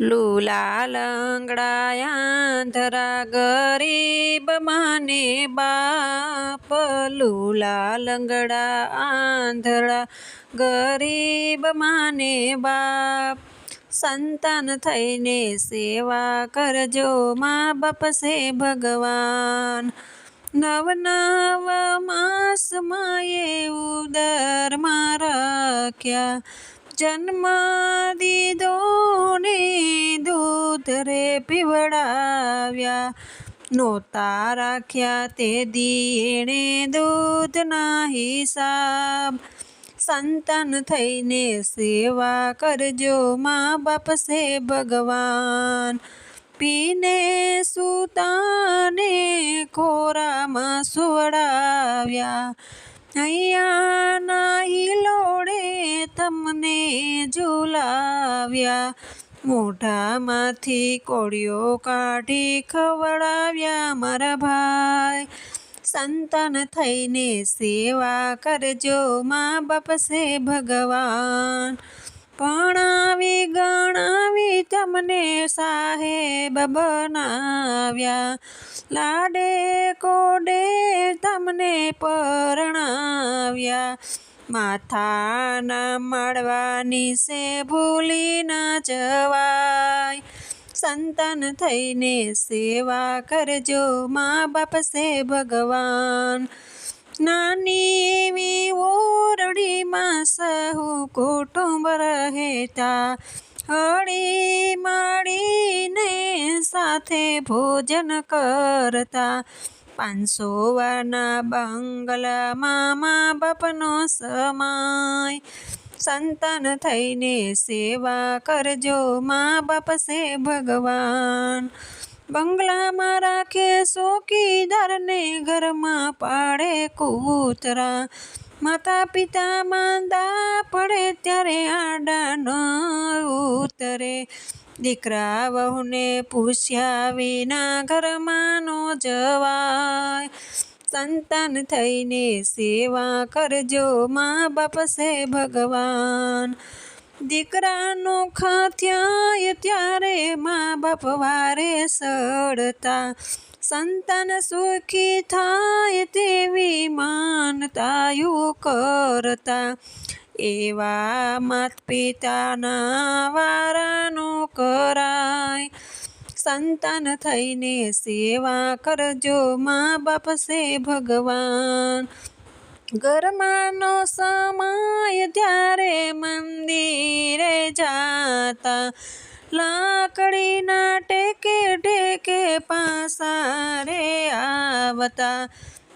Lula લંગડાયા ધરા ગરીબ માને બાપ લુલા લંગડા આંધળા ગરીબ માને બાપ. સંતાન થઈને સેવા કરજો, મા બાપ છે ભગવાન. નવ નવ માસમાં એ ઉદરમાં રાખ્યા. જન્મ દીધો ને દૂધ રે પીવડાવ્યા. નોતા રાખ્યા તે દીણે દૂધના હિસાબ. સંતાન થઈને સેવા કરજો મા બાપ છે ભગવાન. પીને સુતાને ખોરામાં સુવડાવ્યા. અહીંયા નાહી લોડે તમને ઝુલાવ્યા. મોઢામાંથી કોળીઓ કાઢી ખવડાવ્યા મારા ભાઈ. સંતાન થઈને સેવા કરજો મા બાપ છે ભગવાન. ભણાવી, ગણાવી તમને સાહેબ બનાવ્યા. લાડે, કોડે તમને પરણાવ્યા. માથાના માળવાની સે ભૂલી ના જવાય સંતાન થઈને સેવા કરજો મા બાપ છે ભગવાન. નાની એવી ઓરડીમાં સહુ કુટુંબ રહેતા. હળી માળીને સાથે ભોજન કરતા. પાંચસો વારના બંગલામાં મા બાપનો સમાય. સંતાન થઈને સેવા કરજો મા બાપ છે ભગવાન. બંગલામાં રાખે ચોકીદારને ઘરમાં પાડે કૂતરા. માતા પિતા માંદા પડે ત્યારે આડા ન ઉતરે. દીકરા વહુને પૂછ્યા વિના ઘરમાં નો જવાય. સંતાન થઈને સેવા કરજો મા બાપ છે ભગવાન. દીકરાનો ખાથ્યાય ત્યારે મા બાપ વારે સડતા. સંતાન સુખી થાય તેવી માનતાયું કરતા. એવા માત પિતાના વારાનો કરાય. સંતાન થઈને સેવા કરજો મા બાપ છે ભગવાન. ઘરમાંનો સમય ત્યારે મંદિરે જાતા લાકડીના ટેકે ટેકે પાસારે આવતા.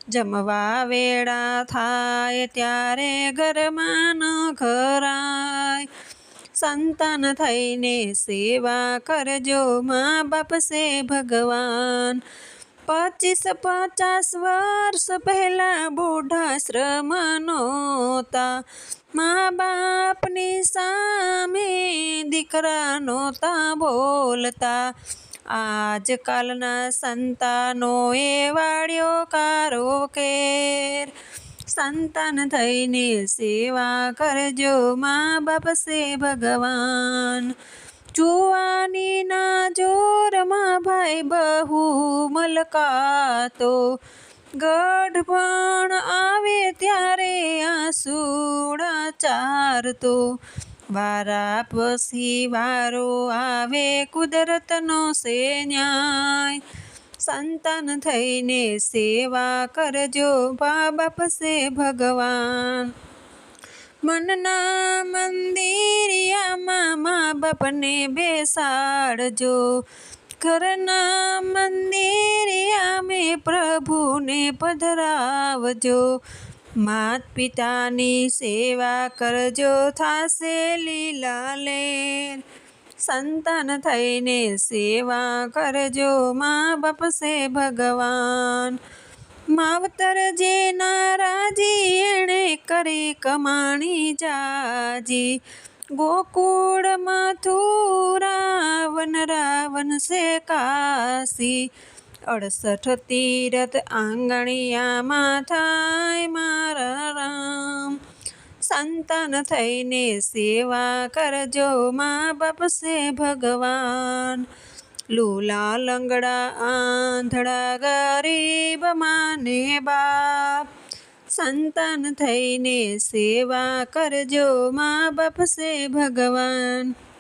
જમવા વેળા થાય ત્યારે ઘરમાં ન ઘરાય. સંતાન થઈને સેવા કરજો મા બાપ છે ભગવાન પચીસ પચાસ વર્ષ પહેલા બુઢાશ્રમ નહોતા મા બાપની સામે દીકરા નહોતા બોલતા આજકાલના સંતાનો એ વાળ્યો કારો કેર સંતાન થઈને સેવા કરજો મા બાપ છે ભગવાન. જુવાનીના જોરમાં ભાઈ બહુ મલકાતો. ગઢપણ આવે ત્યારે આસુડા ચારતો. વારા પછી વારો આવે કુદરતનો સે ન્યાય. સંતાન થઈને સેવા કરજો બા બાપ છે ભગવાન. મનના મંદિરિયામાં મા બાપને બેસાડજો. ઘરના મંદિરિયા મેં પ્રભુને પધરાવજો. માત પિતાની સેવા કરજો, થાશે લીલા લેર સંતાન થઈને સેવા કરજો મા બાપ છે ભગવાન. માવતર જે નારાજી એણે કરી કમાણી જાજી. ગોકુળ મથુરા રાવણ રાવણ સે કાશી. અડસઠ તીરથ આંગણિયામાં થાય મારા રામ. સંતાન થઈને સેવા કરજો મા બાપ છે ભગવાન. લૂલા લંગડા આંધળા ગરીબ માને બાપ. સંતાન થઈને સેવા કરજો મા બાપ છે ભગવાન.